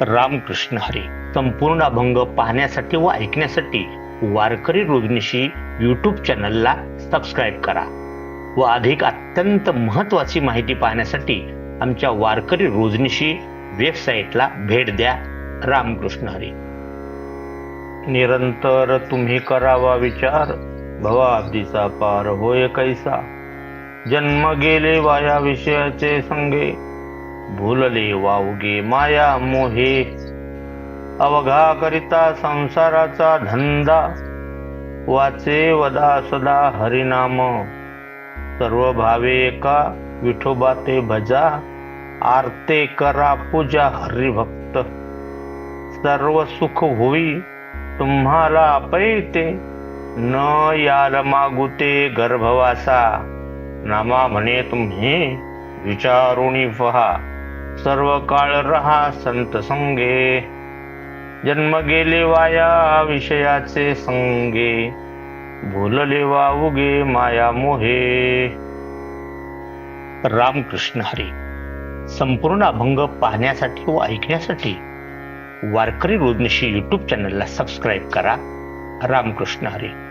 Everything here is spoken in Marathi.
रामकृष्ण हरी. संपूर्ण अभंग पाहण्यासाठी व ऐकण्यासाठी वारकरी रोजनिशी यूट्यूब चॅनलला सबस्क्राईब करा व अधिक अत्यंत महत्वाची माहिती पाहण्यासाठी आमच्या वारकरी रोजनिशी वेबसाईटला भेट द्या. रामकृष्ण हरी. निरंतर तुम्ही करावा विचार भवाब्दीचा पार होय कैसा. जन्म गेले वाया विषयाचे संगे भूलले वावगे माया मोहे. अवघा करिता संसाराचा धंदा. वाचे वदा सदा हरिनाम. सर्व भावे एका विठोबा ते भजा. आरते करा पूजा हरिभक्त. सर्व सुख होई तुम्हाला पैते न याल मागुते गर्भवासा. नामा म्हणे तुम्ही विचारुणी पहा सर्व काळ रहा संत संगे. जन्म गेले वाया विषयाचे संगे. भोललेवा उगे माया मोहे. रामकृष्ण हरी संपूर्ण अभंग पाहण्यासाठी व ऐकण्यासाठी वारकरी रोजनिशी यूट्यूब चॅनलला सबस्क्राईब करा. रामकृष्ण हरी.